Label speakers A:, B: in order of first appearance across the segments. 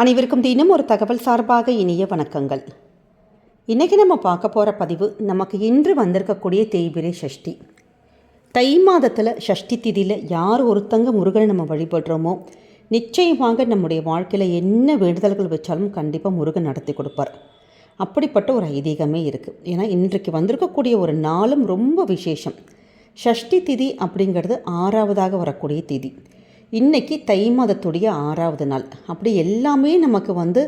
A: அனைவருக்கும் தினம் ஒரு தகவல் சார்பாக இனிய வணக்கங்கள். இன்றைக்கி நம்ம பார்க்க போகிற பதிவு நமக்கு இன்று வந்திருக்கக்கூடிய தேய்பிரை சஷ்டி தை மாதத்தில் சஷ்டி திதியில் யார் ஒருத்தங்க முருகனை நம்ம வழிபடுறோமோ நிச்சயமாக நம்முடைய வாழ்க்கையில் என்ன வேண்டுதல்கள் வச்சாலும் கண்டிப்பாக முருகன் நடத்தி கொடுப்பார். அப்படிப்பட்ட ஒரு ஐதீகமே இருக்குது ஏன்னா இன்றைக்கு வந்திருக்கக்கூடிய ஒரு நாளும் ரொம்ப விசேஷம். ஷஷ்டி திதி அப்படிங்கிறது ஆறாவதாக வரக்கூடிய திதி. இன்றைக்கி தை மாதத்துடைய ஆறாவது நாள். அப்படி எல்லாமே நமக்கு வந்து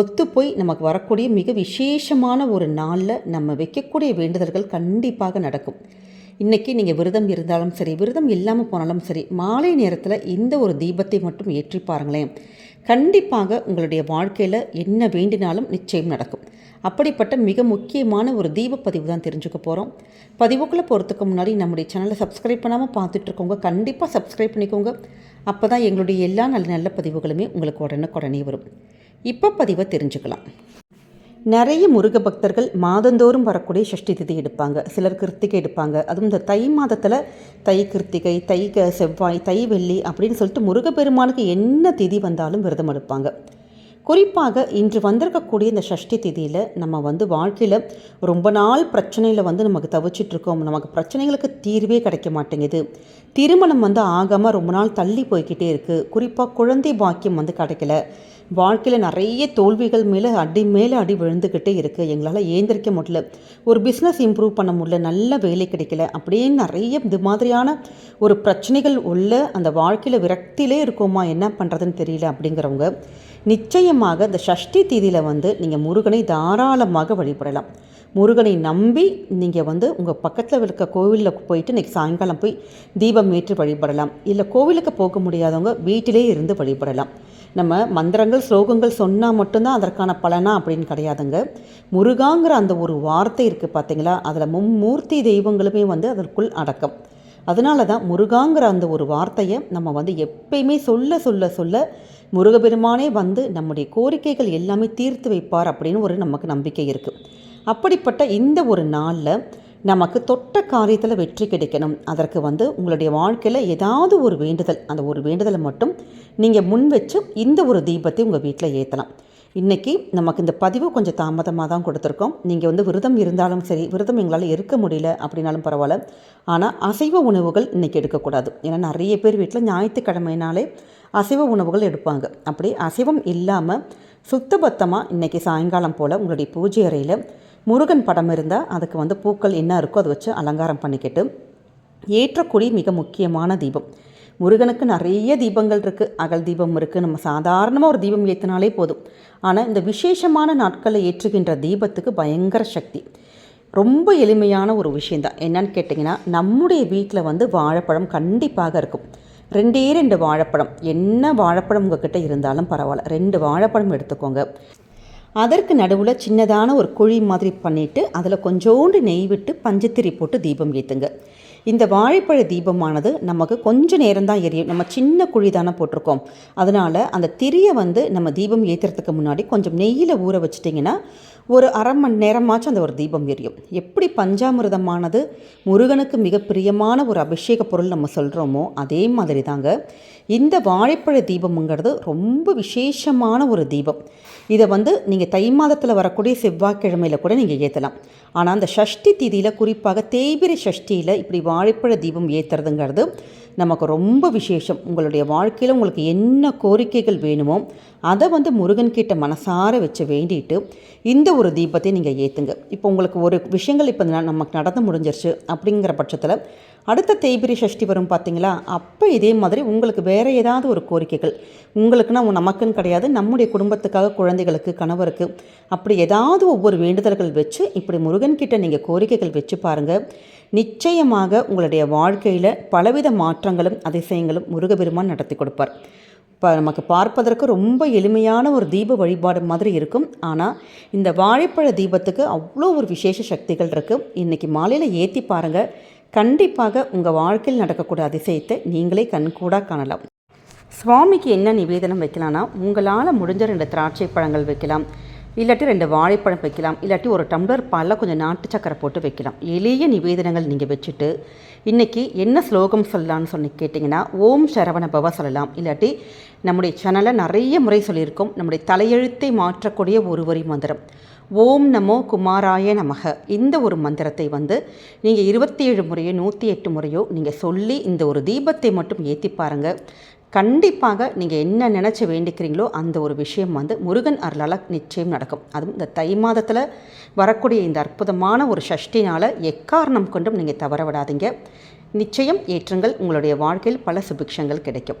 A: ஒத்து போய் நமக்கு வரக்கூடிய மிக விசேஷமான ஒரு நாளில் நம்ம வைக்கக்கூடிய வேண்டுதல்கள் கண்டிப்பாக நடக்கும். இன்றைக்கி நீங்கள் விரதம் இருந்தாலும் சரி விரதம் இல்லாமல் போனாலும் சரி மாலை நேரத்தில் இந்த ஒரு தீபத்தை மட்டும் ஏற்றி பாருங்களேன். கண்டிப்பாக உங்களுடைய வாழ்க்கையில் என்ன வேண்டினாலும் நிச்சயம் நடக்கும். அப்படிப்பட்ட மிக முக்கியமான ஒரு தீப பதிவு தான் தெரிஞ்சுக்க போகிறோம் பதிவுக்குள்ளே போகிறதுக்கு முன்னாடி நம்முடைய சேனலை சப்ஸ்கிரைப் பண்ணாமல் பார்த்துட்ருக்கோங்க கண்டிப்பாக சப்ஸ்கிரைப் பண்ணிக்கோங்க. அப்போ தான் எங்களுடைய எல்லா நல்ல நல்ல பதிவுகளுமே உங்களுக்கு உடனே உடனே வரும். இப்போ பதிவை தெரிஞ்சுக்கலாம். நிறைய முருக பக்தர்கள் மாதந்தோறும் வரக்கூடிய சஷ்டி திதி எடுப்பாங்க. சிலர் கிருத்திகை எடுப்பாங்க. அதுவும் இந்த தை மாதத்தில் தை கிருத்திகை தை க- செவ்வாய் தை வெள்ளி அப்படின்னு சொல்லிட்டு முருகப்பெருமானுக்கு என்ன திதி வந்தாலும் விரதம் எடுப்பாங்க. குறிப்பாக இன்று வந்திருக்கக்கூடிய இந்த சஷ்டி திதியில் நம்ம வந்து வாழ்க்கையில் ரொம்ப நாள் பிரச்சனையில் வந்து நமக்கு தவிச்சிட்டு இருக்கோம். நமக்கு பிரச்சனைகளுக்கு தீர்வே கிடைக்க மாட்டேங்குது. திருமணம் வந்து ஆகாமல் ரொம்ப நாள் தள்ளி போய்கிட்டே இருக்குது குறிப்பாக குழந்தை பாக்கியம் வந்து கிடைக்கல. வாழ்க்கையில் நிறைய தோல்விகள் மேலே அடி மேலே அடி விழுந்துக்கிட்டே இருக்குது எங்களால் ஏந்திரிக்க முடியல. ஒரு பிஸ்னஸ் இம்ப்ரூவ் பண்ண முடியல. நல்ல வேலை கிடைக்கல. அப்படின்னு நிறைய இது மாதிரியான ஒரு பிரச்சனைகள் உள்ள அந்த வாழ்க்கையில் விரக்தியிலே இருக்கோமா? என்ன பண்ணுறதுன்னு தெரியல அப்படிங்கிறவங்க நிச்சயமாக இந்த சஷ்டி தீதியில் வந்து நீங்கள் முருகனை தாராளமாக வழிபடலாம். முருகனை நம்பி நீங்கள் வந்து உங்கள் பக்கத்தில் இருக்க கோவிலில் போயிட்டு இன்றைக்கி சாயங்காலம் போய் தீபம் ஏற்றி வழிபடலாம். இல்லை கோவிலுக்கு போக முடியாதவங்க வீட்டிலே இருந்து வழிபடலாம். நம்ம மந்திரங்கள் ஸ்லோகங்கள் சொன்னால் மட்டும்தான் அதற்கான பலனா அப்படின்னு கிடையாதுங்க. முருகாங்கிற அந்த ஒரு வார்த்தை இருக்குது பார்த்தீங்களா அதில் மும்மூர்த்தி தெய்வங்களுமே வந்து அதற்குள் அடக்கம். அதனால தான் முருகாங்கிற அந்த ஒரு வார்த்தையை நம்ம வந்து எப்பயுமே சொல்ல சொல்ல சொல்ல முருகபெருமானே வந்து நம்முடைய கோரிக்கைகள் எல்லாமே தீர்த்து வைப்பார் அப்படின்னு ஒரு நமக்கு நம்பிக்கை இருக்குது அப்படிப்பட்ட இந்த ஒரு நாளில் நமக்கு தொட்ட காரியத்தில் வெற்றி கிடைக்கணும். அதற்கு வந்து உங்களுடைய வாழ்க்கையில் ஏதாவது ஒரு வேண்டுதல் அந்த ஒரு வேண்டுதலை மட்டும் நீங்கள் முன் வச்சு இந்த ஒரு தீபத்தை உங்கள் வீட்டில் ஏற்றலாம் இன்றைக்கி நமக்கு இந்த பதிவு கொஞ்சம் தாமதமாக தான் கொடுத்துருக்கோம். நீங்கள் வந்து விரதம் இருந்தாலும் சரி விரதம் எங்களால் இருக்க முடியல அப்படின்னாலும் பரவாயில்ல. ஆனால் அசைவ உணவுகள் இன்றைக்கி எடுக்கக்கூடாது. ஏன்னா நிறைய பேர் வீட்டில் ஞாயிற்றுக்கிழமைனாலே அசைவ உணவுகள் எடுப்பாங்க. அப்படி அசைவம் இல்லாமல் சுத்தபத்தமாக இன்றைக்கி சாயங்காலம் போல் உங்களுடைய பூஜை அறையில் முருகன் படம் இருந்தால் அதுக்கு வந்து பூக்கள் என்ன இருக்கோ அதை வச்சு அலங்காரம் பண்ணிக்கிட்டு ஏற்றக்கூடிய மிக முக்கியமான தீபம். முருகனுக்கு நிறைய தீபங்கள் இருக்குது அகல் தீபம் இருக்குது நம்ம சாதாரணமாக ஒரு தீபம் ஏற்றினாலே போதும். ஆனால் இந்த விசேஷமான நாட்களில் ஏற்றுகின்ற தீபத்துக்கு பயங்கர சக்தி. ரொம்ப எளிமையான ஒரு விஷயந்தான் என்னன்னு கேட்டிங்கன்னா நம்முடைய வீட்டில் வந்து வாழைப்பழம் கண்டிப்பாக இருக்கும். ரெண்டே ரெண்டு வாழைப்பழம். என்ன வாழைப்பழம் உங்ககிட்ட இருந்தாலும் பரவாயில்ல. ரெண்டு வாழைப்பழம் எடுத்துக்கோங்க. அதற்கு நடுவில் சின்னதான ஒரு குழி மாதிரி பண்ணிவிட்டு அதில் கொஞ்சோண்டு நெய் விட்டு பஞ்சத்திரி போட்டு தீபம் ஏற்றுங்க இந்த வாழைப்பழ தீபமானது நமக்கு கொஞ்சம் நேரம் தான் எரியும். நம்ம சின்ன குழி தானே போட்டிருக்கோம். அதனால் அந்த திரியை வந்து நம்ம தீபம் ஏற்றுறதுக்கு முன்னாடி கொஞ்சம் நெய்யில் ஊற வச்சிட்டிங்கன்னா ஒரு அரை மணி நேரமாச்சும் அந்த ஒரு தீபம் எரியும். எப்படி பஞ்சாமிரதமானது முருகனுக்கு மிக பிரியமான ஒரு அபிஷேக பொருள் நம்ம சொல்கிறோமோ அதே மாதிரி தாங்க இந்த வாழைப்பழ தீபம்ங்கிறது ரொம்ப விசேஷமான ஒரு தீபம். இதை வந்து நீங்கள் தை மாதத்தில் வரக்கூடிய செவ்வாய்க்கிழமையில் கூட நீங்கள் ஏற்றலாம் ஆனால் அந்த ஷஷ்டி திதியில் குறிப்பாக தேய்பிரை ஷஷ்டியில் இப்படி வாழைப்பழ தீபம் ஏற்றுறதுங்கிறது நமக்கு ரொம்ப விசேஷம். உங்களுடைய வாழ்க்கையில் உங்களுக்கு என்ன கோரிக்கைகள் வேணுமோ அதை வந்து முருகன்கிட்ட மனசார வச்சு வேண்டிட்டு இந்த ஒரு தீபத்தை நீங்கள் ஏற்றுங்க இப்போ உங்களுக்கு ஒரு விஷயங்கள் இப்போ நமக்கு நடந்து முடிஞ்சிருச்சு அப்படிங்கிற பட்சத்தில் அடுத்த தேய்பிரி சஷ்டி வரும் பார்த்தீங்களா? அப்போ இதே மாதிரி உங்களுக்கு வேறு ஏதாவது ஒரு கோரிக்கைகள். உங்களுக்குன்னா நமக்குன்னு கிடையாது. நம்முடைய குடும்பத்துக்காக குழந்தைகளுக்கு கணவருக்கு அப்படி ஏதாவது ஒவ்வொரு வேண்டுதல்கள் வச்சு இப்படி முருகன்கிட்ட நீங்கள் கோரிக்கைகள் வச்சு பாருங்கள் நிச்சயமாக உங்களுடைய வாழ்க்கையில் பலவித மாற்றங்களும் அதிசயங்களும் முருகபெருமான் நடத்தி கொடுப்பார். இப்போ நமக்கு பார்ப்பதற்கு ரொம்ப எளிமையான ஒரு தீப வழிபாடு மாதிரி இருக்கும். ஆனால் இந்த வாழைப்பழ தீபத்துக்கு அவ்வளோ ஒரு விசேஷ சக்திகள் இருக்குது இன்றைக்கி மாலையில் ஏற்றி பாருங்கள் கண்டிப்பாக உங்கள் வாழ்க்கையில் நடக்கக்கூடிய அதிசயத்தை நீங்களே கண்கூடாக காணலாம். சுவாமிக்கு என்ன நிவேதனம் வைக்கலாம்னா உங்களால் முடிஞ்ச ரெண்டு திராட்சை பழங்கள் வைக்கலாம். இல்லாட்டி ரெண்டு வாழைப்பழம் வைக்கலாம் இல்லாட்டி ஒரு டம்ளர் பாலில் கொஞ்சம் நாட்டு சக்கரை போட்டு வைக்கலாம். எளிய நிவேதனங்கள் நீங்கள் வச்சுட்டு இன்றைக்கி என்ன ஸ்லோகம் சொல்லலாம்னு சொல்லி கேட்டிங்கன்னா ஓம் சரவண பவ சொல்லலாம். இல்லாட்டி நம்முடைய சேனலில் நிறைய முறை சொல்லியிருக்கோம். நம்முடைய தலையெழுத்தை மாற்றக்கூடிய ஒரு வரி மந்திரம். ஓம் நமோ குமாராய நமக. இந்த ஒரு மந்திரத்தை வந்து நீங்கள் இருபத்தி ஏழு முறையோ நூற்றி எட்டு முறையோ நீங்கள் சொல்லி இந்த ஒரு தீபத்தை மட்டும் ஏற்றி பாருங்கள் கண்டிப்பாக நீங்கள் என்ன நினச்சி வேண்டிக்கிறீங்களோ அந்த ஒரு விஷயம் வந்து முருகன் அருளால் நிச்சயம் நடக்கும். அதுவும் இந்த தை மாதத்தில் வரக்கூடிய இந்த அற்புதமான ஒரு சஷ்டினால் எக்காரணம் கொண்டும் நீங்கள் தவற விடாதீங்க. நிச்சயம் ஏற்றுங்கள் உங்களுடைய வாழ்க்கையில் பல சுபிக்ஷங்கள் கிடைக்கும்.